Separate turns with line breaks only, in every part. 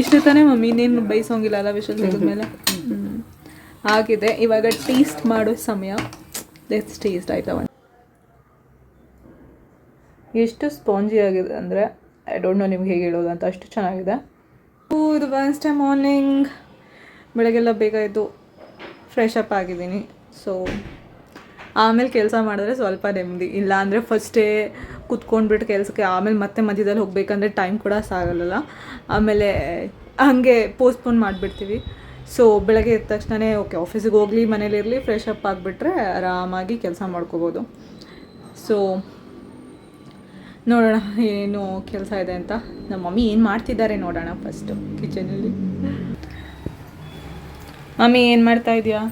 ಇಷ್ಟು ತಾನೇ ಮಮ್ಮಿ ಇನ್ನೇನು ಬೈಸೋಂಗಿಲ್ಲ ಅಲ್ಲ ವಿಷಲ್ ಮೇಲೆ? ಹ್ಞೂ ಆಗಿದೆ. ಇವಾಗ ಟೇಸ್ಟ್ ಮಾಡೋ ಸಮಯ. ಲೆಟ್ಸ್ ಟೇಸ್ಟ್ ಆಯ್ತವ ಒಂದು ಎಷ್ಟು ಸ್ಪಾಂಜಿ ಆಗಿದೆ ಅಂದರೆ ಐ ಡೋಂಟ್ ನೋ ನಿಮ್ಗೆ ಹೇಗೆ ಹೇಳೋದು ಅಂತ ಅಷ್ಟು ಚೆನ್ನಾಗಿದೆ. ಇದು ವೆನ್ಸ್ಡೇ ಮಾರ್ನಿಂಗ್ ಬೆಳಗ್ಗೆಲ್ಲ ಬೇಗ ಇದ್ದು ಫ್ರೆಶ್ ಅಪ್ ಆಗಿದ್ದೀನಿ. ಸೊ ಆಮೇಲೆ ಕೆಲಸ ಮಾಡಿದ್ರೆ ಸ್ವಲ್ಪ ನೆಮ್ಮದಿ. ಇಲ್ಲ ಅಂದರೆ ಫಸ್ಟೇ ಕುತ್ಕೊಂಡ್ಬಿಟ್ಟು ಕೆಲಸಕ್ಕೆ ಆಮೇಲೆ ಮತ್ತೆ ಮಧ್ಯದಲ್ಲಿ ಹೋಗಬೇಕಂದ್ರೆ ಟೈಮ್ ಕೂಡ ಸಾಗಲ್ಲ ಆಮೇಲೆ ಹಾಗೆ ಪೋಸ್ಟ್ಪೋನ್ ಮಾಡಿಬಿಡ್ತೀವಿ. ಸೊ ಬೆಳಗ್ಗೆ ಎದ್ದ ತಕ್ಷಣವೇ ಓಕೆ ಆಫೀಸಿಗೆ ಹೋಗಲಿ ಮನೇಲಿರಲಿ ಫ್ರೆಶ್ ಅಪ್ ಆಗಿಬಿಟ್ರೆ ಆರಾಮಾಗಿ ಕೆಲಸ ಮಾಡ್ಕೋಬೋದು. ಸೊ ನೋಡೋಣ ಏನು ಕೆಲಸ ಇದೆ ಅಂತ. ನಮ್ಮ ಮಮ್ಮಿ ಏನು ಮಾಡ್ತಿದ್ದಾರೆ ನೋಡೋಣ ಫಸ್ಟು ಕಿಚನಲ್ಲಿ ಮಮ್ಮಿ ಏನು ಮಾಡ್ತಾ ಇದೆಯಾ?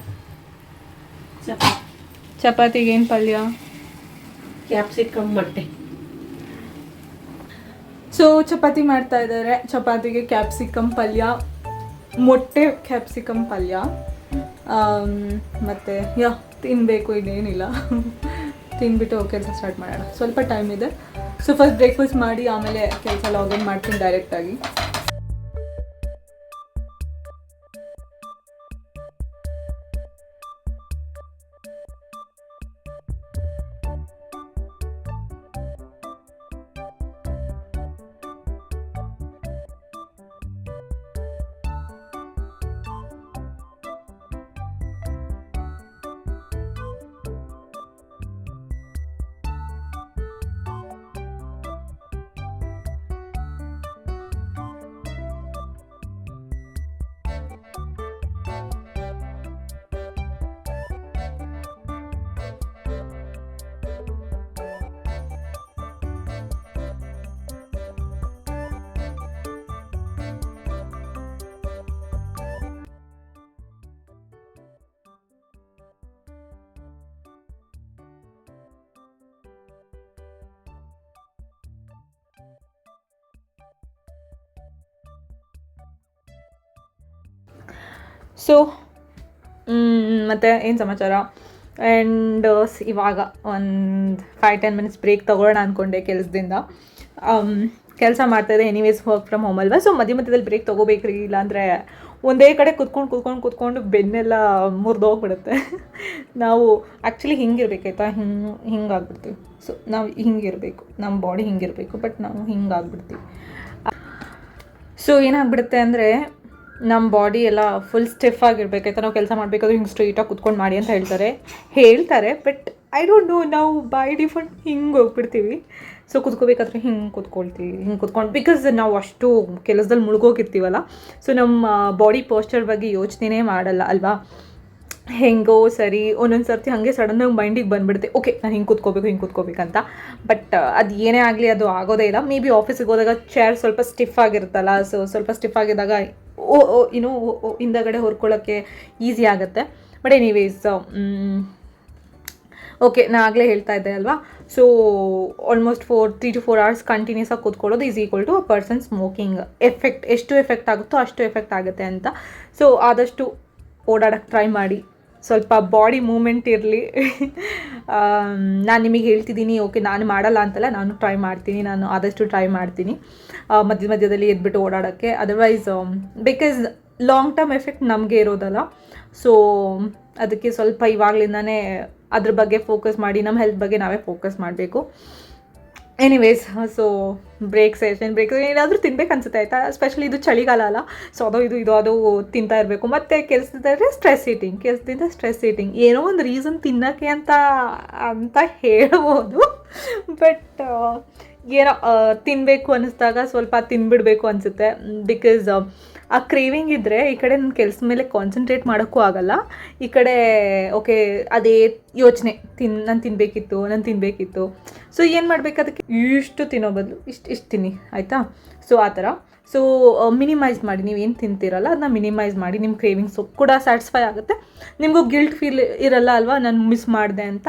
ಚಪಾತಿಗೆ ಏನು ಪಲ್ಯ?
ಕ್ಯಾಪ್ಸಿಕಮ್ ಮೊಟ್ಟೆ.
ಸೊ ಚಪಾತಿ ಮಾಡ್ತಾ ಇದ್ದಾರೆ. ಚಪಾತಿಗೆ ಕ್ಯಾಪ್ಸಿಕಮ್ ಪಲ್ಯ, ಮೊಟ್ಟೆ ಕ್ಯಾಪ್ಸಿಕಮ್ ಪಲ್ಯ ಮತ್ತು, ಯಾ ತಿನ್ನಬೇಕು ಇನ್ನೇನಿಲ್ಲ. ತಿನ್ಬಿಟ್ಟು ಕೆಲಸ ಸ್ಟಾರ್ಟ್ ಮಾಡೋಣ. ಸ್ವಲ್ಪ ಟೈಮ್ ಇದೆ. ಸೊ ಫಸ್ಟ್ ಬ್ರೇಕ್ಫಾಸ್ಟ್ ಮಾಡಿ, ಆಮೇಲೆ ಕೆಲಸ ಲಾಗಿನ್ ಮಾಡ್ತೀನಿ ಡೈರೆಕ್ಟಾಗಿ ಸೊ ಮತ್ತು ಏನು ಸಮಾಚಾರ? ಆ್ಯಂಡ್ ಇವಾಗ ಒಂದು ಫೈವ್ ಟೆನ್ ಮಿನಿಟ್ಸ್ ಬ್ರೇಕ್ ತೊಗೊಳ್ಳೋಣ ಅಂದ್ಕೊಂಡೆ ಕೆಲಸದಿಂದ. ಕೆಲಸ ಮಾಡ್ತಾ ಇದೆ ಎನಿವೇಸ್ ವರ್ಕ್ ಫ್ರಮ್ ಹೋಮ್ ಅಲ್ವಾ? ಸೊ ಮಧ್ಯ ಮಧ್ಯದಲ್ಲಿ ಬ್ರೇಕ್ ತೊಗೋಬೇಕ್ರಿ, ಇಲ್ಲಾಂದರೆ ಒಂದೇ ಕಡೆ ಕುತ್ಕೊಂಡು ಕುತ್ಕೊಂಡು ಕುತ್ಕೊಂಡು ಬೆನ್ನೆಲ್ಲ ಮುರಿದೋಗ್ಬಿಡುತ್ತೆ ನಾವು ಆ್ಯಕ್ಚುಲಿ ಹಿಂಗಿರ್ಬೇಕಾಯ್ತಾ? ಹಿಂಗೆ, ಹಿಂಗಾಗ್ಬಿಡ್ತೀವಿ. ಸೊ ನಾವು ಹಿಂಗಿರಬೇಕು. ನಮ್ಮ ಬಾಡಿ ಹಿಂಗಿರಬೇಕು ಬಟ್ ನಾವು ಹಿಂಗಾಗ್ಬಿಡ್ತೀವಿ. ಸೊ ಏನಾಗ್ಬಿಡುತ್ತೆ ಅಂದರೆ ನಮ್ಮ ಬಾಡಿ ಎಲ್ಲ ಫುಲ್ ಸ್ಟಿಫ್ ಆಗಿರ್ಬೇಕಾಯ್ತಾ ನಾವು ಕೆಲಸ ಮಾಡಬೇಕಾದ್ರೆ ಹಿಂಗೆ ಸ್ಟ್ರೈಟಾಗಿ ಕುತ್ಕೊಂಡು ಮಾಡಿ ಅಂತ ಹೇಳ್ತಾರೆ. ಹೇಳ್ತಾರೆ ಬಟ್ ಐ ಡೋಂಟ್ ನೋ ನಾವು ಬೈ ಡಿಫಾಲ್ಟ್ ಹಿಂಗೆ ಹೋಗ್ಬಿಡ್ತೀವಿ. ಸೊ ಕುತ್ಕೋಬೇಕಾದ್ರೆ ಹಿಂಗೆ ಕುತ್ಕೊಳ್ತೀವಿ, ಹಿಂಗೆ ಕುತ್ಕೊಂಡು ಬಿಕಾಸ್ ನಾವು ಅಷ್ಟು ಕೆಲಸದಲ್ಲಿ ಮುಳುಗೋಗಿರ್ತೀವಲ್ಲ ಸೊ ನಮ್ಮ ಬಾಡಿ ಪೋಸ್ಚರ್ ಬಗ್ಗೆ ಯೋಚನೆನೇ ಮಾಡಲ್ಲ, ಅಲ್ವಾ? ಹೆಂಗೋ ಸರಿ, ಒಂದೊಂದು ಸರ್ತಿ ಹಾಗೆ ಸಡನ್ನಾಗಿ ಮೈಂಡಿಗೆ ಬಂದುಬಿಡುತ್ತೆ ಓಕೆ ನಾನು ಹಿಂಗೆ ಕುತ್ಕೋಬೇಕು, ಹಿಂಗೆ ಕುತ್ಕೋಬೇಕಂತ. ಬಟ್ ಅದು ಏನೇ ಆಗಲಿ ಅದು ಆಗೋದೇ ಇಲ್ಲ. ಮೇ ಬಿ ಆಫೀಸಿಗೆ ಹೋದಾಗ ಚೇರ್ ಸ್ವಲ್ಪ ಸ್ಟಿಫ್ ಆಗಿರುತ್ತಲ್ಲ ಸೊ ಸ್ವಲ್ಪ ಸ್ಟಿಫ್ ಆಗಿದ್ದಾಗ ಓ ಓ ಇನ್ನು ಹಿಂದಗಡೆ ಹೊರ್ಕೊಳ್ಳೋಕ್ಕೆ ಈಸಿ ಆಗುತ್ತೆ. ಬಟ್ ಎನಿವೇಸ್ ಓಕೆ ನಾನು ಆಗಲೇ ಹೇಳ್ತಾ ಇದ್ದೆ ಅಲ್ವಾ? So almost four three to four hours continuous ಆಗಿ ಕೂತ್ಕೊಳ್ಳೋದು is equal to a person smoking effect ಎಷ್ಟು ಎಫೆಕ್ಟ್ ಆಗುತ್ತೋ ಅಷ್ಟು ಎಫೆಕ್ಟ್ ಆಗುತ್ತೆ ಅಂತ. ಸೊ ಆದಷ್ಟು ಓಡಾಡೋಕ್ಕೆ ಟ್ರೈ ಮಾಡಿ. ಸ್ವಲ್ಪ ಬಾಡಿ ಮೂಮೆಂಟ್ ಇರಲಿ. ನಾನು ನಿಮಗೆ ಹೇಳ್ತಿದ್ದೀನಿ ಓಕೆ ನಾನು ಮಾಡಲ್ಲ ಅಂತಲ್ಲ, ನಾನು ಟ್ರೈ ಮಾಡ್ತೀನಿ, ನಾನು ಆದಷ್ಟು ಟ್ರೈ ಮಾಡ್ತೀನಿ. ಮಧ್ಯ ಮಧ್ಯದಲ್ಲಿ ಎದ್ಬಿಟ್ಟು ಓಡಾಡೋಕ್ಕೆ. Otherwise because long term effect ನಮಗೆ ಇರೋದಲ್ಲ. ಸೊ ಅದಕ್ಕೆ ಸ್ವಲ್ಪ ಇವಾಗಲಿಂದನೇ ಅದ್ರ ಬಗ್ಗೆ ಫೋಕಸ್ ಮಾಡಿ ನಮ್ಮ ಹೆಲ್ತ್ ಬಗ್ಗೆ ನಾವೇ ಫೋಕಸ್ ಮಾಡಬೇಕು. Anyways so break session break ಏನಾದರೂ ತಿನ್ಬೇಕು ಅನ್ಸುತ್ತೆ, ಆಯಿತಾ? ಸ್ಪೆಷಲಿ ಇದು ಚಳಿಗಾಲ ಅಲ್ಲ. ಸೊ ಅದು, ಇದು ಇದು, ಅದು ತಿಂತಾ ಇರಬೇಕು. ಮತ್ತು ಕೆಲಸದಿದ್ದರೆ ಸ್ಟ್ರೆಸ್ ಈಟಿಂಗ್ ಕೆಲಸದಿಂದ ಸ್ಟ್ರೆಸ್ ಈಟಿಂಗ್ ಏನೋ ಒಂದು ರೀಸನ್ ತಿನ್ನೋಕ್ಕೆ ಅಂತ ಅಂತ ಹೇಳ್ಬೋದು. ಬಟ್ ಏನೋ ತಿನ್ನಬೇಕು ಅನ್ನಿಸ್ದಾಗ ಸ್ವಲ್ಪ ತಿನ್ಬಿಡಬೇಕು ಅನಿಸುತ್ತೆ. ಬಿಕಾಸ್ ಆ ಕ್ರೇವಿಂಗ್ ಇದ್ದರೆ ಈ ಕಡೆ ನನ್ನ ಕೆಲಸ ಮೇಲೆ ಕಾನ್ಸಂಟ್ರೇಟ್ ಮಾಡೋಕ್ಕೂ ಆಗಲ್ಲ. ಈ ಕಡೆ ಓಕೆ ಅದೇ ಯೋಚನೆ, ತಿನ್, ನಾನು ತಿನ್ನಬೇಕಿತ್ತು ನಾನು ತಿನ್ನಬೇಕಿತ್ತು ಸೊ ಏನು ಮಾಡಬೇಕು ಅದಕ್ಕೆ? ಇಷ್ಟು ತಿನ್ನೋ ಬದಲು, ಇಷ್ಟು ಇಷ್ಟು ತಿನ್ನಿ, ಆಯಿತಾ? ಸೊ ಆ ಥರ. ಸೊ ಮಿನಿಮೈಸ್ ಮಾಡಿ, ನೀವು ಏನು ತಿಂತೀರಲ್ಲ ಅದನ್ನ ಮಿನಿಮೈಸ್ ಮಾಡಿ ನಿಮ್ಮ ಕ್ರೇವಿಂಗ್ಸು ಕೂಡ ಸ್ಯಾಟಿಸ್ಫೈ ಆಗುತ್ತೆ. ನಿಮಗೂ ಗಿಲ್ಟ್ ಫೀಲ್ ಇರಲ್ಲ ಅಲ್ವಾ, ನಾನು ಮಿಸ್ ಮಾಡಿದೆ ಅಂತ?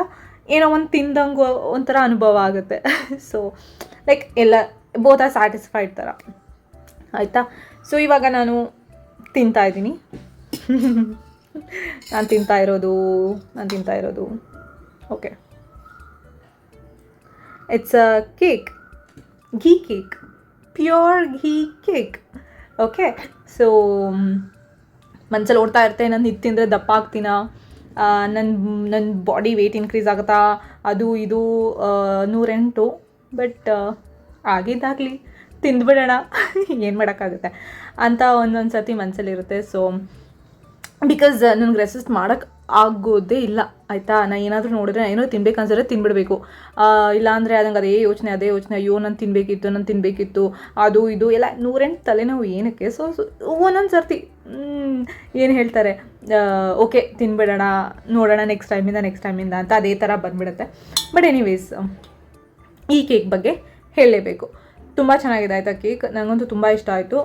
ಏನೋ ಒಂದು ತಿಂದಂಗೆ ಒಂಥರ ಅನುಭವ ಆಗುತ್ತೆ. ಸೊ ಲೈಕ್ ಎಲ್ಲ ಬೋತ್ ಆರ್ ಸ್ಯಾಟಿಸ್ಫೈಡ್ ಥರ. ಆಯಿತಾ? ಸೊ ಇವಾಗ ನಾನು ತಿಂತಾ ಇದ್ದೀನಿ. ನಾನು ತಿಂತಾ ಇರೋದು, ನಾನು ತಿಂತಾ ಇರೋದು. Okay it's a cake ghee cake pure ghee cake okay so ಮನ್ಸಲ್ಲಿ ಓಡ್ತಾ ಇರ್ತೆ, ನಾನು ಇದು ತಿಂದರೆ ದಪ್ಪ ಆಗ್ತೀನ? ನನ್ನ ನನ್ನ ಬಾಡಿ ವೆಯ್ಟ್ ಇನ್ಕ್ರೀಸ್ ಆಗುತ್ತಾ? ಅದು, ಇದು ನೂರೆಂಟು. ಬಟ್ ಆಗಿದ್ದಾಗಲಿ. ತಿಂದ್ಬಿಡೋಣ. ಏನು ಮಾಡೋಕ್ಕಾಗುತ್ತೆ? ಅಂತ ಒಂದೊಂದು ಸರ್ತಿ ಮನಸ್ಸಲ್ಲಿರುತ್ತೆ ಸೊ ಬಿಕಾಸ್ ನನಗೆ ರೆಸಿಸ್ಟ್ ಮಾಡೋಕ್ಕೆ ಆಗೋದೇ ಇಲ್ಲ. ಆಯಿತಾ? ನಾನು ಏನಾದರೂ ನೋಡಿದ್ರೆ, ಏನೋ ತಿನ್ಬೇಕು ಅನ್ಸಿದ್ರೆ ತಿನ್ಬಿಡಬೇಕು. ಇಲ್ಲಾಂದರೆ ಅದಂಗೆ ಅದೇ ಯೋಚನೆ ಅದೇ ಯೋಚನೆ. ಅಯ್ಯೋ, ನಾನು ತಿನ್ನಬೇಕಿತ್ತು ನಾನು ತಿನ್ನಬೇಕಿತ್ತು ಅದು, ಇದು ಎಲ್ಲ ನೂರೆಂಟು ತಲೆನೋವು ಏನಕ್ಕೆ? ಸೊ ಒಂದೊಂದು ಸರ್ತಿ ಏನು ಹೇಳ್ತಾರೆ? ಓಕೆ ತಿನ್ಬಿಡೋಣ, ನೋಡೋಣ ನೆಕ್ಸ್ಟ್ ಟೈಮಿಂದ ನೆಕ್ಸ್ಟ್ ಟೈಮಿಂದ ಅಂತ ಅದೇ ಥರ ಬಂದ್ಬಿಡುತ್ತೆ. ಬಟ್ ಎನಿವೇಸ್ ಈ ಕೇಕ್ ಬಗ್ಗೆ ಹೇಳಲೇಬೇಕು. ತುಂಬ ಚೆನ್ನಾಗಿದೆ. ಆಯಿತಾ ಕೇಕ್? ನನಗಂತೂ ತುಂಬ ಇಷ್ಟ ಆಯಿತು.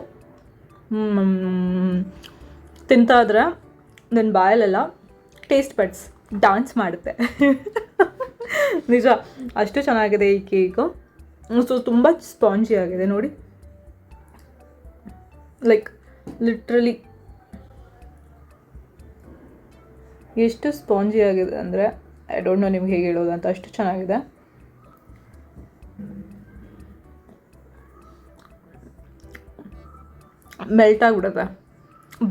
ತಿಂತಾದ್ರೆ ನನ್ನ ಬಾಯಲೆಲ್ಲ ಟೇಸ್ಟ್ ಬಡ್ಸ್ ಡಾನ್ಸ್ ಮಾಡುತ್ತೆ. ನಿಜ, ಅಷ್ಟು ಚೆನ್ನಾಗಿದೆ ಈ ಕೇಕು. ಸೊ, ತುಂಬ ಸ್ಪಾಂಜಿ ಆಗಿದೆ ನೋಡಿ. ಲೈಕ್ ಲಿಟ್ರಲಿ ಎಷ್ಟು ಸ್ಪಾಂಜಿ ಆಗಿದೆ ಅಂದರೆ ಐ ಡೋಂಟ್ ನೋ ನಿಮ್ಗೆ ಹೇಗೆ ಹೇಳೋದು ಅಂತ, ಅಷ್ಟು ಚೆನ್ನಾಗಿದೆ. ಮೆಲ್ಟ್ ಆಗಿಬಿಡುತ್ತೆ.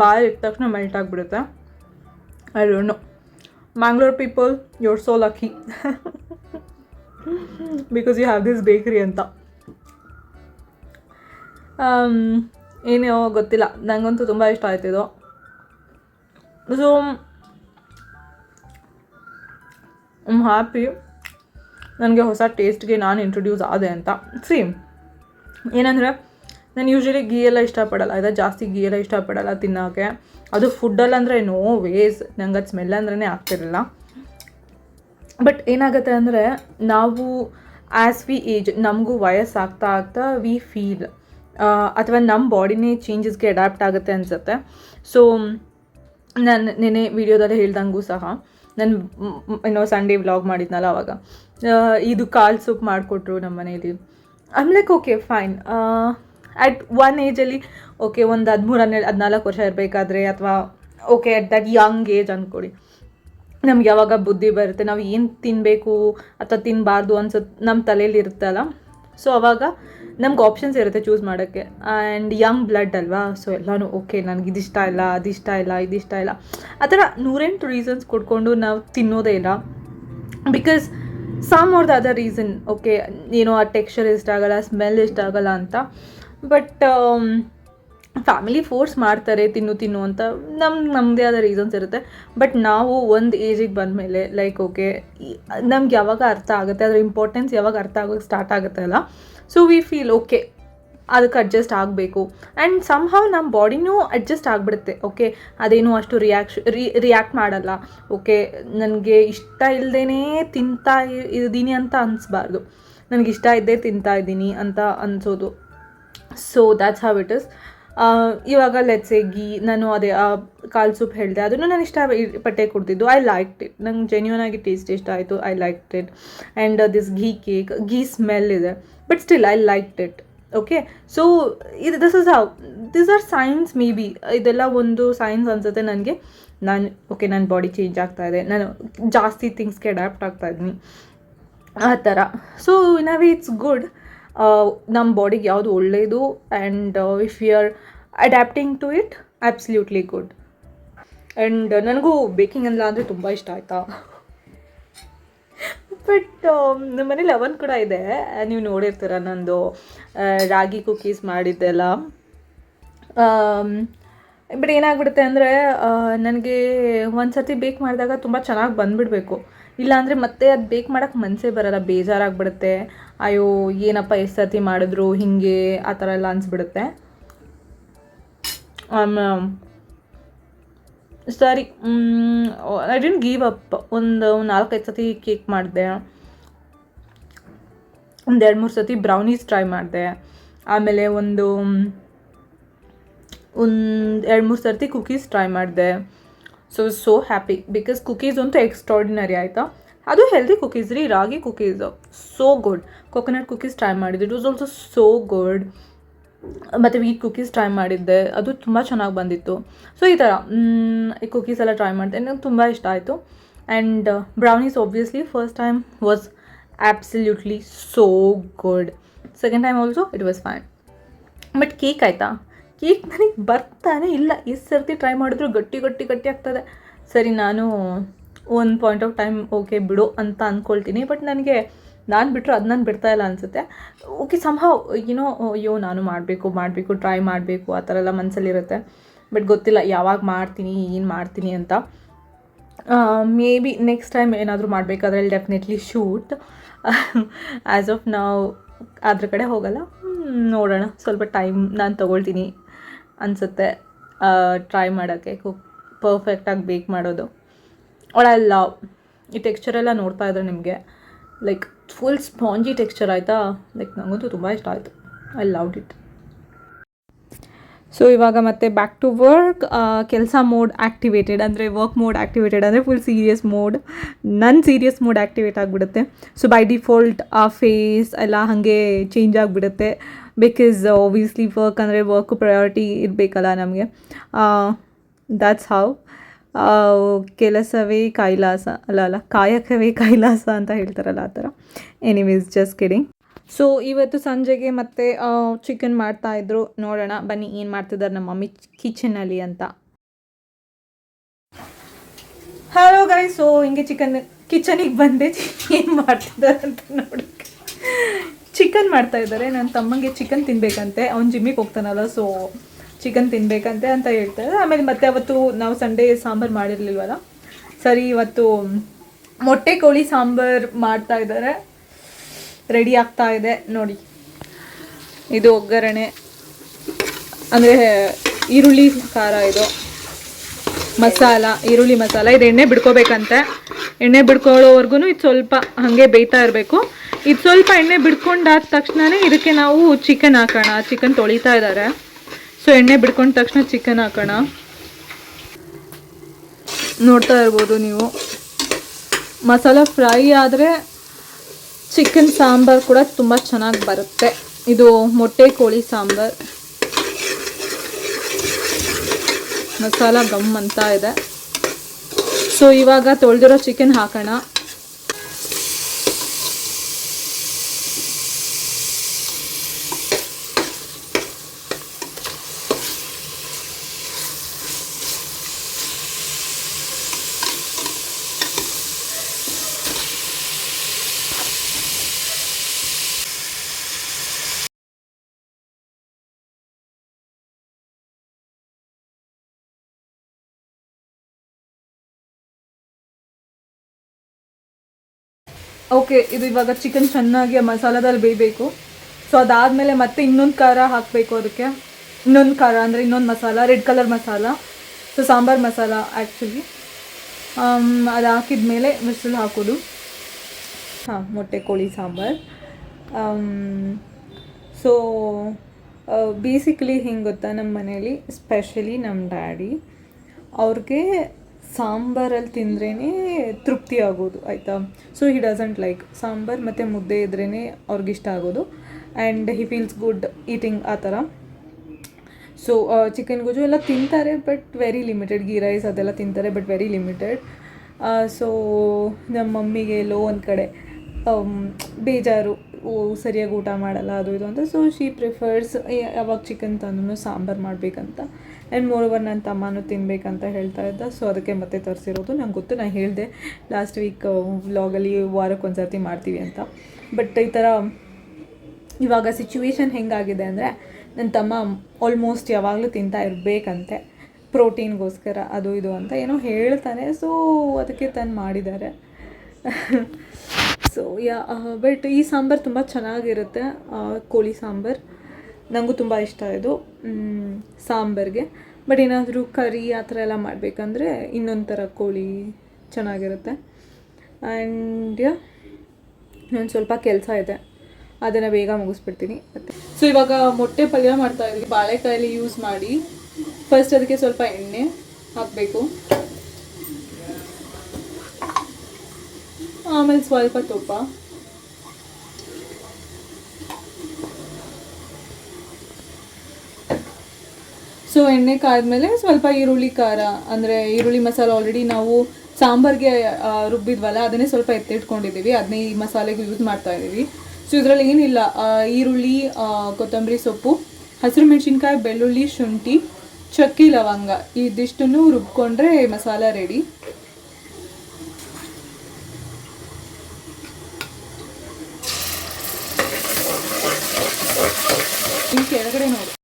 ಬಾಯಿ ಇಟ್ಟ ತಕ್ಷಣ ಮೆಲ್ಟ್ ಆಗಿಬಿಡುತ್ತೆ. I don't know Mangalore people you're so lucky because you have this bakery ಅಂತ. ಏನೇ ಏನೋ ಗೊತ್ತಿಲ್ಲ. ನನಗಂತೂ ತುಂಬ ಇಷ್ಟ ಆಯ್ತಿದು ಸೊ ಐಮ್ ಹ್ಯಾಪಿ ನನಗೆ ಹೊಸ ಟೇಸ್ಟ್ಗೆ ನಾನು ಇಂಟ್ರೊಡ್ಯೂಸ್ ಆದೆ ಅಂತ. ಸಿ ಏನಂದರೆ ನಾನು ಯೂಶ್ವಲಿ ಗೀ ಎಲ್ಲ ಇಷ್ಟಪಡಲ್ಲ. ಆಯಿತಾ ಜಾಸ್ತಿ ಗೀ ಎಲ್ಲ ಇಷ್ಟಪಡಲ್ಲ ತಿನ್ನೋಕ್ಕೆ ಅದು ಫುಡ್ಡಲ್ಲಿ ಅಂದರೆ ನೋ ವೇಸ್ ನಂಗೆ ಅದು ಸ್ಮೆಲ್ ಅಂದ್ರೇ ಆಗ್ತಿರಲಿಲ್ಲ. ಬಟ್ ಏನಾಗುತ್ತೆ ಅಂದರೆ ನಾವು ಆ್ಯಸ್ ವಿ ಏಜ್ ನಮಗೂ ವಯಸ್ಸಾಗ್ತಾ ಆಗ್ತಾ ವಿ ಫೀಲ್ ಅಥವಾ ನಮ್ಮ ಬಾಡಿನೇ ಚೇಂಜಸ್ಗೆ ಅಡ್ಯಾಪ್ಟ್ ಆಗುತ್ತೆ ಅನಿಸುತ್ತೆ. ಸೊ ನಾನು ನೆನೆ ವಿಡಿಯೋದಲ್ಲಿ ಹೇಳ್ದಂಗೂ ಸಹ, ನಾನು ಏನೋ ಸಂಡೇ ವ್ಲಾಗ್ ಮಾಡಿದ್ನಲ್ಲ ಅವಾಗ. ಇದು ಕಾಲ್ ಸೂಪ್ ಮಾಡಿಕೊಟ್ರು ನಮ್ಮ ಮನೇಲಿ. Like okay fine at one ಏಜಲ್ಲಿ okay ಒಂದು ಹದಿಮೂರು, ಹನ್ನೆರಡು, ಹದಿನಾಲ್ಕು ವರ್ಷ ಇರಬೇಕಾದ್ರೆ ಅಥವಾ okay at that young age ಅಂದ್ಕೊಡಿ ನಮ್ಗೆ ಯಾವಾಗ ಬುದ್ಧಿ ಬರುತ್ತೆ, ನಾವು ಏನು ತಿನ್ನಬೇಕು ಅಥವಾ ತಿನ್ನಬಾರ್ದು ಅನ್ಸುತ್ತೆ ನಮ್ಮ ತಲೆಯಲ್ಲಿ ಇರುತ್ತಲ್ಲ. ಸೊ ಅವಾಗ ನಮ್ಗೆ ಆಪ್ಷನ್ಸ್ ಇರುತ್ತೆ ಚೂಸ್ ಮಾಡೋಕ್ಕೆ. ಆ್ಯಂಡ್ ಯಂಗ್ ಬ್ಲಡ್ ಅಲ್ವಾ ಸೊ ಎಲ್ಲನೂ ಓಕೆ ನನಗೆ ಇದಿಷ್ಟ ಇಲ್ಲ, ಅದಿಷ್ಟ ಇಲ್ಲ, ಇದಿಷ್ಟ ಇಲ್ಲ. ಆ ಥರ ನೂರೆಂಟು ರೀಸನ್ಸ್ ಕೊಟ್ಕೊಂಡು ನಾವು ತಿನ್ನೋದೇ ಇಲ್ಲ. Because some are the other reason okay ಏನೋ ಆ ಟೆಕ್ಸ್ಚರ್ ಇಷ್ಟ ಆಗಲ್ಲ ಸ್ಮೆಲ್ ಇಷ್ಟ ಆಗಲ್ಲ ಅಂತ. ಬಟ್ ಫ್ಯಾಮಿಲಿ ಫೋರ್ಸ್ ಮಾಡ್ತಾರೆ, ತಿನ್ನು ತಿನ್ನು ಅಂತ ನಮ್ಮ ನಮ್ಮದೇ ಆದ ರೀಸನ್ಸ್ ಇರುತ್ತೆ. ಬಟ್ ನಾವು ಒಂದು ಏಜಿಗೆ ಬಂದಮೇಲೆ ಲೈಕ್ ಓಕೆ ನಮ್ಗೆ ಯಾವಾಗ ಅರ್ಥ ಆಗುತ್ತೆ, ಅದರ ಇಂಪಾರ್ಟೆನ್ಸ್ ಯಾವಾಗ ಅರ್ಥ ಆಗೋಕ್ಕೆ ಸ್ಟಾರ್ಟ್ ಆಗುತ್ತೆ ಅಲ್ಲ? ಸೊ ವಿ ಫೀಲ್ ಓಕೆ ಅದಕ್ಕೆ ಅಡ್ಜಸ್ಟ್ ಆಗಬೇಕು. ಆ್ಯಂಡ್ ಸಮ್ಹಾವ್ ನಮ್ಮ ಬಾಡಿನೂ ಅಡ್ಜಸ್ಟ್ ಆಗಿಬಿಡುತ್ತೆ ಓಕೆ ಅದೇನು ಅಷ್ಟು ರಿಯಾಕ್ಷ ರಿ ರಿಯಾಕ್ಟ್ ಮಾಡಲ್ಲ ಓಕೆ ನನಗೆ ಇಷ್ಟ ಇಲ್ಲದೇ ತಿಂತಾ ಇದ್ದೀನಿ ಅಂತ ಅನಿಸ್ಬಾರ್ದು. ನನಗೆ ಇಷ್ಟ ಇದ್ದೇ ತಿಂತಾ ಇದ್ದೀನಿ ಅಂತ ಅನಿಸೋದು. So that's how it is ಇವಾಗ ಲೆಟ್ಸೆ ಗೀ ನಾನು ಅದೇ, ಆ, ಕಾಲ್ ಸೂಪ್ ಹೇಳಿದೆ, ಅದನ್ನು ನಾನು ಇಷ್ಟ ಪಟ್ಟೆ ಕೊಡ್ತಿದ್ದು. ಐ ಲೈಕ್ ಇಟ್ ನಂಗೆ ಜೆನ್ಯೂನ್ ಆಗಿ ಟೇಸ್ಟ್ ಇಷ್ಟ ಆಯಿತು. I like it and this ghee cake ghee smell ಇದೆ. But still I like it okay so ಇದು this is how this are science maybe ಇದೆಲ್ಲ ಒಂದು ಸೈನ್ಸ್ ಅನ್ಸುತ್ತೆ ನನಗೆ. ನಾನು ಓಕೆ ನನ್ನ ಬಾಡಿ ಚೇಂಜ್ ಆಗ್ತಾ ಇದೆ. ನಾನು ಜಾಸ್ತಿ ಥಿಂಗ್ಸ್ಗೆ ಅಡ್ಯಾಪ್ಟ್ ಆಗ್ತಾ ಇದ್ದೀನಿ. ಆ ಥರ. So in a way it's good ನಮ್ಮ ಬಾಡಿಗೆ ಯಾವುದು ಒಳ್ಳೆಯದು and if you are adapting to it absolutely good and ನನಗೂ ಬೇಕಿಂಗ್ ಅಲ್ಲ ಅಂದರೆ ತುಂಬ ಇಷ್ಟ ಆಯಿತಾ? ಬಟ್ ನಮ್ಮ ಮನೇಲಿ ಅವನ್ ಕೂಡ ಇದೆ. ನೀವು ನೋಡಿರ್ತೀರ ನಂದು ರಾಗಿ ಕುಕೀಸ್ ಮಾಡಿದ್ದೆಲ್ಲ. ಬಟ್ ಏನಾಗ್ಬಿಡುತ್ತೆ ಅಂದರೆ ನನಗೆ ಒಂದು ಸರ್ತಿ ಬೇಕ್ ಮಾಡಿದಾಗ ತುಂಬ ಚೆನ್ನಾಗಿ ಬಂದುಬಿಡ್ಬೇಕು. ಇಲ್ಲಾಂದರೆ ಮತ್ತೆ ಅದು ಬೇಕ್ ಮಾಡೋಕ್ಕೆ ಮನಸ್ಸೇ ಬರಲ್ಲ, ಬೇಜಾರಾಗ್ಬಿಡುತ್ತೆ. ಅಯ್ಯೋ, ಏನಪ್ಪ ಎಷ್ಟು ಸರ್ತಿ ಮಾಡಿದ್ರು, ಹೀಗೆ ಆ ಥರ ಎಲ್ಲ ಅನಿಸ್ಬಿಡುತ್ತೆ. ಸರಿ ಐ ಡಿಂಟ್ ಗೀವ್ ಅಪ್ ಒಂದು ನಾಲ್ಕೈದು ಸತಿ ಕೇಕ್ ಮಾಡಿದೆ. ಒಂದು ಎರಡು, ಮೂರು ಸತಿ ಬ್ರೌನೀಸ್ ಟ್ರೈ ಮಾಡಿದೆ. ಆಮೇಲೆ ಒಂದು ಒಂದು ಎರಡು, ಮೂರು ಸರ್ತಿ ಕುಕೀಸ್ ಟ್ರೈ ಮಾಡಿದೆ. So so happy because cookies ಅಂತೂ ಎಕ್ಸ್ಟ್ರಾಡಿನರಿ ಆಯಿತಾ? ಅದು ಹೆಲ್ದಿ ಕುಕೀಸ್ ರೀ, ragi cookies so good coconut cookies try ಮಾಡಿದ್ದೆ. It was also so good ಮತ್ತು ವೀಟ್ ಕುಕೀಸ್ ಟ್ರೈ ಮಾಡಿದ್ದೆ. ಅದು ತುಂಬ ಚೆನ್ನಾಗಿ ಬಂದಿತ್ತು. ಸೊ ಈ ಥರ ಈ ಕುಕೀಸ್ ಎಲ್ಲ ಟ್ರೈ ಮಾಡಿದೆ. ನಂಗೆ ತುಂಬ ಇಷ್ಟ ಆಯಿತು. And brownies obviously first time was absolutely so good second time also it was fine but cake ಆಯಿತಾ? ಕೇಕ್ ನನಗೆ ಬರ್ತಾನೆ ಇಲ್ಲ. ಎಷ್ಟು ಸರ್ತಿ ಟ್ರೈ ಮಾಡಿದ್ರು ಗಟ್ಟಿ ಗಟ್ಟಿ ಗಟ್ಟಿ ಆಗ್ತದೆ. ಸರಿ, ನಾನು ಒಂದು ಪಾಯಿಂಟ್ ಆಫ್ ಟೈಮ್ ಓಕೆ ಬಿಡು ಅಂತ ಅಂದ್ಕೊಳ್ತೀನಿ ಬಟ್ ನನಗೆ ನಾನು ಬಿಟ್ಟರು ಅದು ನಾನು ಬಿಡ್ತಾ ಇಲ್ಲ ಅನಿಸುತ್ತೆ. ಓಕೆ ಸಂಭವ ಏನೋ ಅಯ್ಯೋ, ನಾನು ಮಾಡಬೇಕು ಮಾಡಬೇಕು ಟ್ರೈ ಮಾಡಬೇಕು, ಆ ಥರ ಎಲ್ಲ ಮನಸ್ಸಲ್ಲಿರುತ್ತೆ ಬಟ್ ಗೊತ್ತಿಲ್ಲ, ಯಾವಾಗ ಮಾಡ್ತೀನಿ, ಏನು ಮಾಡ್ತೀನಿ ಅಂತ. ಮೇ ಬಿ ನೆಕ್ಸ್ಟ್ ಟೈಮ್ ಏನಾದರೂ ಮಾಡಬೇಕಾದ್ರೆ ಡೆಫಿನೆಟ್ಲಿ ಶೂಟ್ ಆ್ಯಸ್ ಆಫ್ ನಾವು ಅದ್ರ ಕಡೆ ಹೋಗಲ್ಲ. ನೋಡೋಣ. ಸ್ವಲ್ಪ ಟೈಮ್ ನಾನು ತೊಗೊಳ್ತೀನಿ. ಅನಿಸುತ್ತೆ. ಟ್ರೈ ಮಾಡೋಕ್ಕೆ. ಕುಕ್ ಪರ್ಫೆಕ್ಟಾಗಿ ಬೇಕ್ ಮಾಡೋದು. ಒಳಲ್ಲ ಈ ಟೆಕ್ಸ್ಚರ್ ಎಲ್ಲ ನೋಡ್ತಾ ಇದ್ರೆ ನಿಮಗೆ ಲೈಕ್ ಫುಲ್ ಸ್ಪಾಂಜಿ ಟೆಕ್ಸ್ಚರ್ ಆಯಿತಾ? ಲೈಕ್ ನನಗಂತೂ ತುಂಬ ಇಷ್ಟ ಆಯಿತು. ಐ ಲವ್ ಇಟ್ ಸೊ ಇವಾಗ ಮತ್ತೆ ಬ್ಯಾಕ್ ಟು ವರ್ಕ್ ಕೆಲಸ ಮೋಡ್ ಆ್ಯಕ್ಟಿವೇಟೆಡ್ ಅಂದರೆ ವರ್ಕ್ ಮೋಡ್ ಆ್ಯಕ್ಟಿವೇಟೆಡ್ ಅಂದರೆ ಫುಲ್ ಸೀರಿಯಸ್ ಮೋಡ್ ನನ್ನ ಸೀರಿಯಸ್ ಮೋಡ್ ಆ್ಯಕ್ಟಿವೇಟ್ ಆಗಿಬಿಡುತ್ತೆ. ಸೊ ಬೈ ಡಿಫಾಲ್ಟ್ ಆ ಫೇಸ್ ಎಲ್ಲ ಹಾಗೆ ಚೇಂಜ್ ಆಗಿಬಿಡುತ್ತೆ. ಬಿಕಾಸ್ ಒಬ್ವಿಯಸ್ಲಿ ವರ್ಕ್ ಅಂದರೆ ವರ್ಕು ಪ್ರಯಾರಿಟಿ ಇರಬೇಕಲ್ಲ ನಮಗೆ. ದ್ಯಾಟ್ಸ್ ಹೌ ಕೆಲಸವೇ ಕೈಲಾಸ ಅಲ್ಲ ಅಲ್ಲ, ಕಾಯಕವೇ ಕೈಲಾಸ ಅಂತ ಹೇಳ್ತಾರಲ್ಲ ಆ ಥರ. ಎನಿವೇಸ್ ಜಸ್ಟ್ ಕಿಡಿಂಗ್ ಸೊ ಇವತ್ತು ಸಂಜೆಗೆ ಮತ್ತೆ ಚಿಕನ್ ಮಾಡ್ತಾ ಇದ್ರು. ನೋಡೋಣ, ಬನ್ನಿ, ಏನು ಮಾಡ್ತಿದ್ದಾರೆ ನಮ್ಮ ಮಮ್ಮಿ ಕಿಚನಲ್ಲಿ ಅಂತ. ಹಲೋ ಗೈ ಸೊ ಹಿಂಗೆ ಚಿಕನ್ ಕಿಚನಿಗೆ ಬಂದೆ. ಏನು ಮಾಡ್ತಿದ್ದಾರೆ ಅಂತ ನೋಡೋಕ್ಕೆ ಚಿಕನ್ ಮಾಡ್ತಾ ಇದ್ದಾರೆ. ನನ್ನ ತಮ್ಮಂಗೆ ಚಿಕನ್ ತಿನ್ಬೇಕಂತೆ. ಅವ್ನು ಜಿಮ್ಮಿಗೆ ಹೋಗ್ತಾನಲ್ಲ ಸೊ ಚಿಕನ್ ತಿನ್ಬೇಕಂತೆ ಅಂತ ಹೇಳ್ತಾರೆ ಆಮೇಲೆ ಮತ್ತೆ ಅವತ್ತು ನಾವು ಸಂಡೇ ಸಾಂಬಾರು ಮಾಡಿರಲಿಲ್ವಲ್ಲ? ಸರಿ, ಇವತ್ತು, ಮೊಟ್ಟೆ ಕೋಳಿ ಸಾಂಬಾರು ಮಾಡ್ತಾ ಇದ್ದಾರೆ. ರೆಡಿ ಆಗ್ತಾ ಇದೆ, ನೋಡಿ. ಇದು ಒಗ್ಗರಣೆ. ಅಂದರೆ ಈರುಳ್ಳಿ ಖಾರ ಇದು. ಮಸಾಲ, ಈರುಳ್ಳಿ ಮಸಾಲ. ಇದು ಎಣ್ಣೆ ಬಿಡ್ಕೋಬೇಕಂತೆ. ಎಣ್ಣೆ ಬಿಡ್ಕೊಳ್ಳೋವರೆಗೂ ಇದು ಸ್ವಲ್ಪ ಹಾಗೆ ಬೇಯ್ತಾ ಇರಬೇಕು. ಇದು ಸ್ವಲ್ಪ ಎಣ್ಣೆ ಬಿಡ್ಕೊಂಡಾದ ತಕ್ಷಣವೇ ಇದಕ್ಕೆ ನಾವು ಚಿಕನ್ ಹಾಕೋಣ. ಚಿಕನ್ ತೊಳಿತಾ ಇದ್ದಾರೆ. ಸೊ ಎಣ್ಣೆ ಬಿಡ್ಕೊಂಡ ತಕ್ಷಣ ಚಿಕನ್ ಹಾಕೋಣ. ನೋಡ್ತಾ ಇರ್ಬೋದು ನೀವು. ಮಸಾಲ ಫ್ರೈ ಆದರೆ ಚಿಕನ್ ಸಾಂಬಾರ್ ಕೂಡ ತುಂಬ ಚೆನ್ನಾಗಿ ಬರುತ್ತೆ. ಇದು ಮೊಟ್ಟೆ ಕೋಳಿ ಸಾಂಬಾರ್. ಮಸಾಲ ಗಮ್ ಅಂತ ಇದೆ. ಸೊ ಇವಾಗ ತೊಳೆದಿರೋ ಚಿಕನ್ ಹಾಕೋಣ. ಓಕೆ ಇದು ಇವಾಗ ಚಿಕನ್ ಚೆನ್ನಾಗಿ ಆ ಮಸಾಲದಲ್ಲಿ ಬೇಯಬೇಕು. ಸೊ ಅದಾದಮೇಲೆ ಮತ್ತೆ ಇನ್ನೊಂದು ಖಾರ ಹಾಕಬೇಕು ಅದಕ್ಕೆ. ಇನ್ನೊಂದು ಖಾರ ಅಂದರೆ ಇನ್ನೊಂದು masala red colour masala. So sambar masala actually ಅದು ಹಾಕಿದ್ಮೇಲೆ ವಿಸಿಲ್ ಹಾಕೋದು. ಹಾಂ, ಮೊಟ್ಟೆ, ಕೋಳಿ, ಸಾಂಬಾರ್. ಸೊ ಬೇಸಿಕಲಿ ಹಿಂಗೆ ಗೊತ್ತಾ ನಮ್ಮ ಮನೇಲಿ? ಸ್ಪೆಷಲಿ ನಮ್ಮ ಡ್ಯಾಡಿ ಅವ್ರಿಗೆ ಸಾಂಬಾರಲ್ಲಿ ತಿಂದ್ರೇ ತೃಪ್ತಿ ಆಗೋದು, ಆಯಿತಾ? So he doesn't like sambar ಮತ್ತು ಮುದ್ದೆ ಇದ್ರೇ ಅವ್ರಿಗೆ ಇಷ್ಟ ಆಗೋದು. And he feels good eating ಆ ಥರ. ಸೊ ಚಿಕನ್ ಗೊಜ್ಜು ಎಲ್ಲ ತಿಂತಾರೆ but very limited ghee rice ಅದೆಲ್ಲ ತಿಂತಾರೆ ಬಟ್ ವೆರಿ ಲಿಮಿಟೆಡ್ ಸೊ ನಮ್ಮ ಮಮ್ಮಿಗೆ ಎಲ್ಲೋ ಒಂದು ಕಡೆ ಬೇಜಾರು ಸರಿಯಾಗಿ ಊಟ ಮಾಡಲ್ಲ, ಅದು ಇದು ಅಂತ. ಸೊ ಶಿ ಪ್ರಿಫರ್ಸ್ ಯಾವಾಗ ಚಿಕನ್ ತಂದು ಸಾಂಬಾರು ಮಾಡಬೇಕಂತ. ಆ್ಯಂಡ್ ಮೋರ್ ಓವರ್ ನನ್ನ ತಮ್ಮನೂ ತಿನ್ಬೇಕಂತ ಹೇಳ್ತಾ ಇದ್ದ. ಸೊ ಅದಕ್ಕೆ ಮತ್ತೆ ತರಿಸಿರೋದು. ನಂಗೆ ಗೊತ್ತು ನಾನು ಹೇಳಿದೆ ಲಾಸ್ಟ್ ವೀಕ್ ವ್ಲಾಗಲ್ಲಿ ವಾರಕ್ಕೆ ಒಂದು ಸರ್ತಿ ಮಾಡ್ತೀವಿ ಅಂತ. ಬಟ್ ಈ ಥರ ಇವಾಗ ಸಿಚುವೇಶನ್ ಹೆಂಗಾಗಿದೆ ಅಂದರೆ ನನ್ನ ತಮ್ಮ ಆಲ್ಮೋಸ್ಟ್ ಯಾವಾಗಲೂ ತಿಂತಾ ಇರಬೇಕಂತೆ. ಪ್ರೋಟೀನ್ಗೋಸ್ಕರ ಅದು ಇದು ಅಂತ ಏನೋ ಹೇಳ್ತಾನೆ. ಸೊ ಅದಕ್ಕೆ ತಂದು ಮಾಡಿದ್ದಾರೆ. ಸೊ ಯಾ ಬಟ್ ಈ ಸಾಂಬಾರು ತುಂಬ ಚೆನ್ನಾಗಿರುತ್ತೆ ಕೋಳಿ ಸಾಂಬಾರು. ನನಗೂ ತುಂಬ ಇಷ್ಟ ಇದು ಸಾಂಬಾರಿಗೆ. ಬಟ್ ಏನಾದರೂ ಕರಿ ಆ ಥರ ಎಲ್ಲ ಮಾಡಬೇಕಂದ್ರೆ ಇನ್ನೊಂದು ಥರ ಕೋಳಿ ಚೆನ್ನಾಗಿರುತ್ತೆ. ಆ್ಯಂಡ್ ಇನ್ನೊಂದು ಸ್ವಲ್ಪ ಕೆಲಸ ಇದೆ. ಅದನ್ನು ಬೇಗ ಮುಗಿಸ್ಬಿಡ್ತೀನಿ. ಮತ್ತೆ ಸೊ ಇವಾಗ ಮೊಟ್ಟೆ ಪಲ್ಯ ಮಾಡ್ತಾ ಇದ್ದೀವಿ ಬಾಳೆಕಾಯಲ್ಲಿ ಯೂಸ್ ಮಾಡಿ. ಫಸ್ಟ್ ಅದಕ್ಕೆ ಸ್ವಲ್ಪ ಎಣ್ಣೆ ಹಾಕಬೇಕು. ಆಮೇಲೆ ಸ್ವಲ್ಪ ತುಪ್ಪ ಸೊ ಎಣ್ಣೆ ಕಾದ್ಮೇಲೆ ಸ್ವಲ್ಪ ಈರುಳ್ಳಿ ಖಾರ, ಅಂದರೆ ಈರುಳ್ಳಿ ಮಸಾಲೆ ಆಲ್ರೆಡಿ ನಾವು ಸಾಂಬಾರ್ಗೆ ರುಬ್ಬಿದ್ವಲ್ಲ, ಅದನ್ನೇ ಸ್ವಲ್ಪ ಎತ್ತಿಟ್ಕೊಂಡಿದ್ದೀವಿ. ಅದನ್ನೇ ಈ ಮಸಾಲೆಗೆ ಯೂಸ್ ಮಾಡ್ತಾ ಇದ್ದೀವಿ. ಸೊ ಇದರಲ್ಲಿ ಏನಿಲ್ಲ ಈರುಳ್ಳಿ ಕೊತ್ತಂಬರಿ ಸೊಪ್ಪು, ಹಸಿರು ಮೆಣಸಿನ್ಕಾಯಿ, ಬೆಳ್ಳುಳ್ಳಿ ಶುಂಠಿ, ಚಕ್ಕಿ ಲವಂಗ, ಇದಿಷ್ಟನ್ನು ರುಬ್ಕೊಂಡ್ರೆ ಮಸಾಲ ರೆಡಿ ಇನ್ನು ಕೆಳಗಡೆ ನೋಡಿ.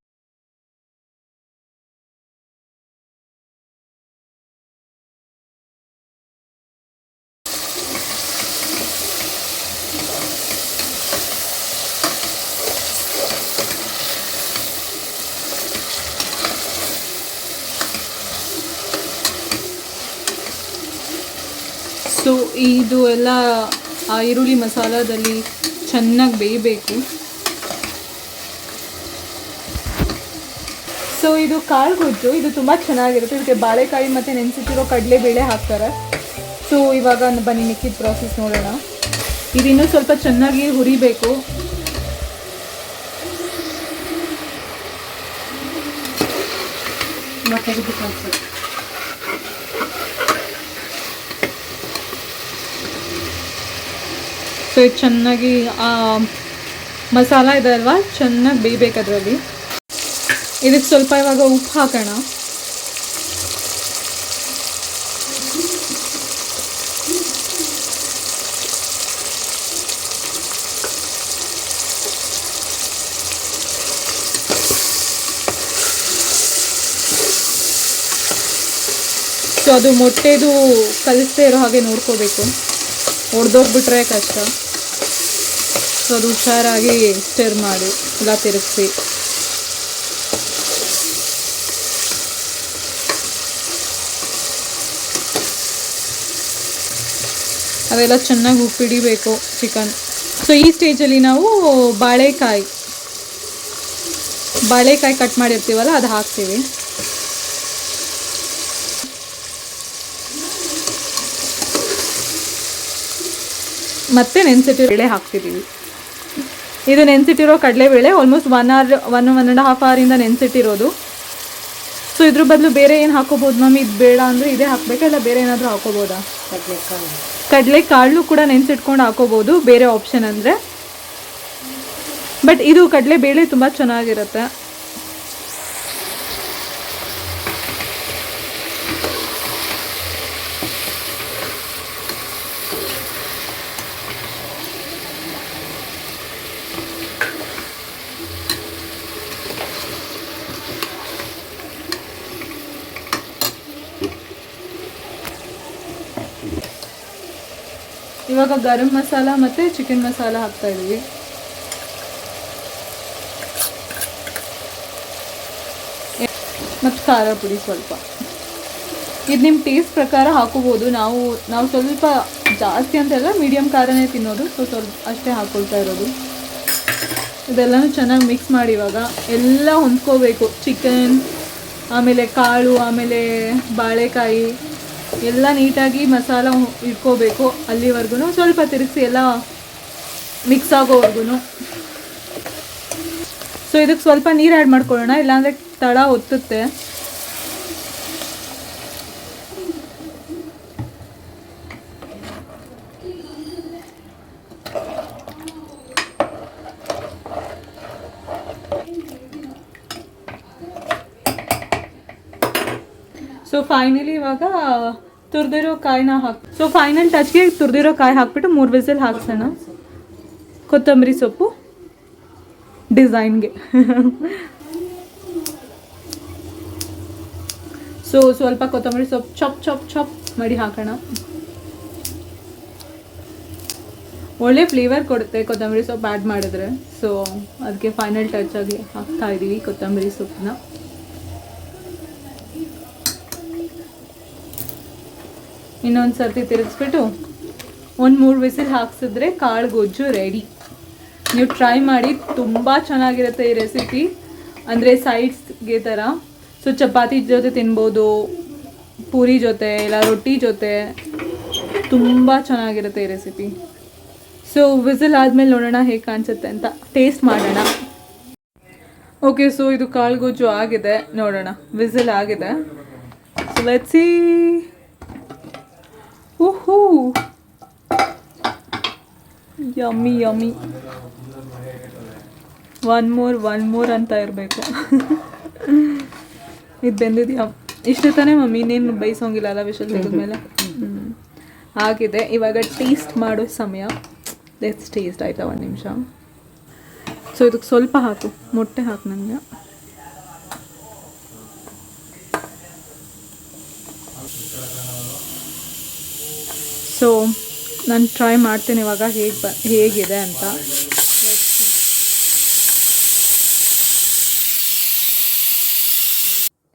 ಸೊ ಇದು ಎಲ್ಲ ಈರುಳ್ಳಿ ಮಸಾಲದಲ್ಲಿ ಚೆನ್ನಾಗಿ ಬೇಯಬೇಕು. ಸೊ ಇದು ಕಾಳು ಗೊಜ್ಜು. ಇದು ತುಂಬ ಚೆನ್ನಾಗಿರುತ್ತೆ. ಇದಕ್ಕೆ ಬಾಳೆಕಾಯಿ ಮತ್ತು ನೆನೆಸಿಟ್ಟಿರೋ ಕಡಲೆಬೇಳೆ ಹಾಕ್ತಾರೆ. ಸೊ ಇವಾಗ ಬನ್ನಿ ಮಿಕ್ಕಿದ ಪ್ರಾಸೆಸ್ ನೋಡೋಣ. ಇದಿನ್ನೂ ಸ್ವಲ್ಪ ಚೆನ್ನಾಗಿ ಹುರಿಬೇಕು.
ಇದು
ಸೊ ಇದು ಚೆನ್ನಾಗಿ ಮಸಾಲ ಇದೆ ಅಲ್ವಾ? ಚೆನ್ನಾಗಿ ಬೇಯಬೇಕು ಅದರಲ್ಲಿ. ಇದಕ್ಕೆ ಸ್ವಲ್ಪ ಇವಾಗ ಉಪ್ಪು ಹಾಕೋಣ. ಸೊ ಅದು ಮೊಟ್ಟೆದು ಕಲಿಸದೇ ಇರೋ ಹಾಗೆ ನೋಡ್ಕೋಬೇಕು. ಹೊಡೆದೋಗ್ಬಿಟ್ರೆ ಕಷ್ಟ. ಸೊ ಅದು ಹುಷಾರಾಗಿ ಸ್ಟಿರ್ ಮಾಡಿ, ಎಲ್ಲ ತಿರುಗಿಸಿ. ಅವೆಲ್ಲ ಚೆನ್ನಾಗಿ ಉಪ್ಪಿಡಿಬೇಕು ಚಿಕನ್ ಸೊ ಈ ಸ್ಟೇಜಲ್ಲಿ ನಾವು ಬಾಳೆಕಾಯಿ ಬಾಳೆಕಾಯಿ ಕಟ್ ಮಾಡಿರ್ತೀವಲ್ಲ, ಅದು ಹಾಕ್ತೀವಿ. ಮತ್ತೆ ನೆನೆಸಿಟ್ಟಿರೋ ಬೇಳೆ ಹಾಕ್ತಿದ್ದೀವಿ ಇದು ನೆನೆಸಿಟ್ಟಿರೋ ಕಡಲೆಬೇಳೆ almost one hour one one and half ಅವರಿಂದ ನೆನೆಸಿಟ್ಟಿರೋದು. ಸೊ ಇದ್ರ ಬದಲು ಬೇರೆ ಏನು ಹಾಕೋಬೋದು ಮಮ್ಮಿ ಇದು ಬೇಡ ಅಂದರೆ ಇದೇ ಹಾಕಬೇಕಾ, ಇಲ್ಲ ಬೇರೆ ಏನಾದರೂ ಹಾಕೋಬೋದಾ?
ಕಡಲೆಕಾಳು
ಕಡಲೆ ಕಾಳು ಕೂಡ ನೆನೆಸಿಟ್ಕೊಂಡು ಹಾಕೋಬೋದು ಬೇರೆ ಆಪ್ಷನ್ ಅಂದರೆ. ಬಟ್ ಇದು ಕಡಲೆ ಬೇಳೆ ತುಂಬ ಚೆನ್ನಾಗಿರುತ್ತೆ. ಇವಾಗ ಗರಂ ಮಸಾಲ ಮತ್ತು ಚಿಕನ್ ಮಸಾಲ ಹಾಕ್ತಾ ಇದ್ದೀವಿ. ಮತ್ತು ಖಾರ ಪುಡಿ ಸ್ವಲ್ಪ. ಇದು ನಿಮ್ಮ ಟೇಸ್ಟ್ ಪ್ರಕಾರ ಹಾಕೋಬೋದು. ನಾವು ನಾವು ಸ್ವಲ್ಪ ಜಾಸ್ತಿ ಅಂತೆಲ್ಲ ಮೀಡಿಯಮ್ ಖಾರನೇ ತಿನ್ನೋದು. ಸೊ ಸ್ವಲ್ಪ ಅಷ್ಟೇ ಹಾಕ್ಕೊಳ್ತಾ ಇರೋದು. ಇದೆಲ್ಲನೂ ಚೆನ್ನಾಗಿ ಮಿಕ್ಸ್ ಮಾಡಿ ಇವಾಗ. ಎಲ್ಲ ಹೊಂದ್ಕೋಬೇಕು. ಚಿಕನ್ ಆಮೇಲೆ ಕಾಳು, ಆಮೇಲೆ ಬಾಳೆಕಾಯಿ. ಎಲ್ಲ ನೀಟಾಗಿ ಮಸಾಲ ಇಟ್ಕೋಬೇಕು ಅಲ್ಲಿವರೆಗೂ ಸ್ವಲ್ಪ ತಿರುಗಿಸಿ ಎಲ್ಲ ಮಿಕ್ಸ್ ಆಗೋವರೆಗೂ ಸೊ ಇದಕ್ಕೆ ಸ್ವಲ್ಪ ನೀರು ಆ್ಯಡ್ ಮಾಡ್ಕೊಳ್ಳೋಣ. ಇಲ್ಲಾಂದರೆ ತಳ ಒತ್ತುತ್ತೆ. ಸೊ ಫೈನಲಿ ಇವಾಗ ತುರಿದಿರೋ ಕಾಯಿನ ಹಾಕಿ ಸೊ ಫೈನಲ್ ಟಚ್ಗೆ ತುರಿದಿರೋ ಕಾಯಿ ಹಾಕ್ಬಿಟ್ಟು ಮೂರು ವಿಸಿಲ್ ಹಾಕ್ಸೋಣ. ಕೊತ್ತಂಬರಿ ಸೊಪ್ಪು ಡಿಸೈನ್ಗೆ. ಸೊ ಸ್ವಲ್ಪ ಕೊತ್ತಂಬರಿ ಸೊಪ್ಪು ಚಪ್ ಚಪ್ ಚಪ್ ಮಾಡಿ ಹಾಕೋಣ. ಒಳ್ಳೆ ಫ್ಲೇವರ್ ಕೊಡುತ್ತೆ ಕೊತ್ತಂಬರಿ ಸೊಪ್ಪು ಆ್ಯಡ್ ಮಾಡಿದ್ರೆ. ಸೊ ಅದಕ್ಕೆ ಫೈನಲ್ ಟಚ್ ಆಗಿ ಹಾಕ್ತಾ ಇದ್ದೀವಿ ಕೊತ್ತಂಬರಿ ಸೊಪ್ಪನ್ನ. ಇನ್ನೊಂದು ಸರ್ತಿ ತಿರುಗಿಸ್ಬಿಟ್ಟು ಒಂದು ಮೂರು ವಿಸಿಲ್ ಹಾಕ್ಸಿದ್ರೆ ಕಾಳು ಗೊಜ್ಜು ರೆಡಿ ನೀವು ಟ್ರೈ ಮಾಡಿ, ತುಂಬ ಚೆನ್ನಾಗಿರುತ್ತೆ ಈ ರೆಸಿಪಿ ಅಂದರೆ ಸೈಡ್ಸ್ಗೆ ಥರ ಸೊ ಚಪಾತಿ ಜೊತೆ ತಿನ್ಬೋದು, ಪೂರಿ ಜೊತೆ, ಇಲ್ಲ ರೊಟ್ಟಿ ಜೊತೆ. ತುಂಬ ಚೆನ್ನಾಗಿರುತ್ತೆ ಈ ರೆಸಿಪಿ ಸೊ ವಿಸಿಲ್ ಆದಮೇಲೆ ನೋಡೋಣ ಹೇಗೆ ಕಾಣಿಸುತ್ತೆ ಅಂತ. ಟೇಸ್ಟ್ ಮಾಡೋಣ. ಓಕೆ ಸೊ ಇದು ಕಾಳು ಗೊಜ್ಜು ಆಗಿದೆ. ನೋಡೋಣ. ವಿಸಿಲ್ ಆಗಿದೆ. ಸೊ ಲೆಟ್ಸಿ ಓಹೋ yummy yummy one more one more ಅಂತ ಇರಬೇಕು. ಇದು ಬೆಂದಿದ್ಯಾ? ಇಷ್ಟು ತಾನೇ ಮಮ್ಮಿ ಇನ್ನೇನು ಬೈಸೋಂಗಿಲ್ಲ ಅಲ್ಲ ವಿಷಲ್ ತೆಗೆದ್ಮೇಲೆ ಹ್ಞೂ ಆಗಿದೆ. ಇವಾಗ ಟೇಸ್ಟ್ ಮಾಡೋ ಸಮಯ. ಲೆಟ್ಸ್ ಟೇಸ್ಟ್ ಆಯಿತಾ ಒಂದು ನಿಮಿಷ? ಸೊ ಇದಕ್ಕೆ ಸ್ವಲ್ಪ ಹಾಕು. ಮೊಟ್ಟೆ ಹಾಕು ನನಗೆ ಸೊ ನಾನು ಟ್ರೈ ಮಾಡ್ತೀನಿ ಇವಾಗ ಹೇಗೆ ಬ, ಹೇಗಿದೆ ಅಂತ.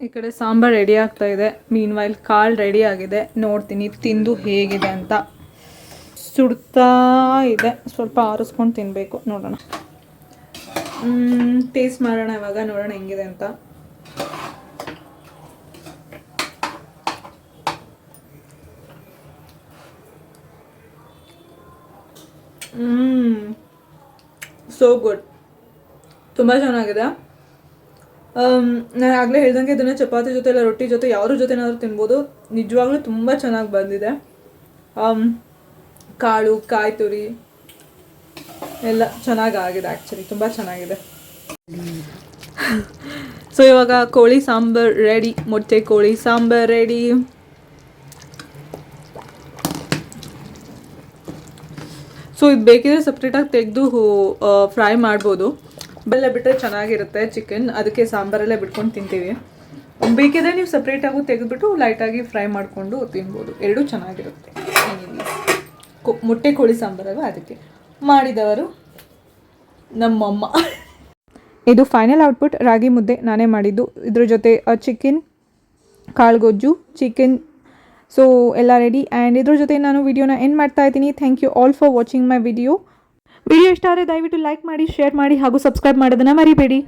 ಈ ಕಡೆ ಸಾಂಬಾರ್ ರೆಡಿ ಆಗ್ತಾ ಇದೆ. ಮೀನ್ ವೈಲ್ ಕಾಳು ರೆಡಿ ಆಗಿದೆ. ನೋಡ್ತೀನಿ ತಿಂದು ಹೇಗಿದೆ ಅಂತ. ಸುಡ್ತಾ ಇದೆ. ಸ್ವಲ್ಪ ಆರಿಸ್ಕೊಂಡು ತಿನ್ನಬೇಕು ನೋಡೋಣ. ಟೇಸ್ಟ್ ಮಾಡೋಣ ಇವಾಗ. ನೋಡೋಣ ಹೆಂಗಿದೆ ಅಂತ. ಸೋ ಗುಡ್ ತುಂಬ ಚೆನ್ನಾಗಿದೆ. ನಾನು ಆಗಲೇ ಹೇಳ್ದಂಗೆ ಇದನ್ನು ಚಪಾತಿ ಜೊತೆ ಇಲ್ಲ ರೊಟ್ಟಿ ಜೊತೆ ಯಾವ್ದ್ರ ಜೊತೆನಾದರೂ ತಿನ್ಬೋದು. ನಿಜವಾಗ್ಲೂ ತುಂಬ ಚೆನ್ನಾಗಿ ಬಂದಿದೆ. ಕಾಳು ಕಾಯಿ ತುರಿ ಎಲ್ಲ ಚೆನ್ನಾಗಾಗಿದೆ ಆ್ಯಕ್ಚುಲಿ ತುಂಬ ಚೆನ್ನಾಗಿದೆ. ಸೊ ಇವಾಗ ಕೋಳಿ ಸಾಂಬಾರು ರೆಡಿ ಮೊಟ್ಟೆ ಕೋಳಿ ಸಾಂಬಾರು ರೆಡಿ ಸೊ ಇದು ಬೇಕಿದ್ರೆ ಸಪ್ರೇಟಾಗಿ ತೆಗೆದು ಫ್ರೈ ಮಾಡ್ಬೋದು. ಬೆಲ್ಲ ಬಿಟ್ಟರೆ ಚೆನ್ನಾಗಿರುತ್ತೆ ಚಿಕನ್ ಅದಕ್ಕೆ ಸಾಂಬಾರಲ್ಲೇ ಬಿಟ್ಕೊಂಡು ತಿಂತೀವಿ. ಬೇಕಿದ್ರೆ ನೀವು ಸಪ್ರೇಟಾಗೂ ತೆಗೆದುಬಿಟ್ಟು ಲೈಟಾಗಿ ಫ್ರೈ ಮಾಡಿಕೊಂಡು ತಿನ್ಬೋದು. ಎರಡೂ ಚೆನ್ನಾಗಿರುತ್ತೆ. ಮೊಟ್ಟೆ ಕೋಳಿ ಸಾಂಬಾರಲ್ವ, ಅದಕ್ಕೆ. ಮಾಡಿದವರು ನಮ್ಮಮ್ಮ. ಇದು ಫೈನಲ್ ಔಟ್ಪುಟ್ ರಾಗಿ ಮುದ್ದೆ ನಾನೇ ಮಾಡಿದ್ದು. ಇದ್ರ ಜೊತೆ ಚಿಕನ್ ಕಾಳುಗೊಜ್ಜು ಚಿಕನ್ ಸೊ ಎಲ್ಲ ರೆಡಿ ಆ್ಯಂಡ್ ಇದ್ರ ಜೊತೆ ನಾನು ವಿಡಿಯೋನ ಎಂಡ್ ಮಾಡ್ತಾ ಇದ್ದೀನಿ. Thank you all for watching my video video ಇಷ್ಟ ಆದರೆ ದಯವಿಟ್ಟು ಲೈಕ್ ಮಾಡಿ ಶೇರ್ ಮಾಡಿ ಹಾಗೂ ಸಬ್ಸ್ಕ್ರೈಬ್ ಮಾಡೋದನ್ನು ಮರಿಬೇಡಿ.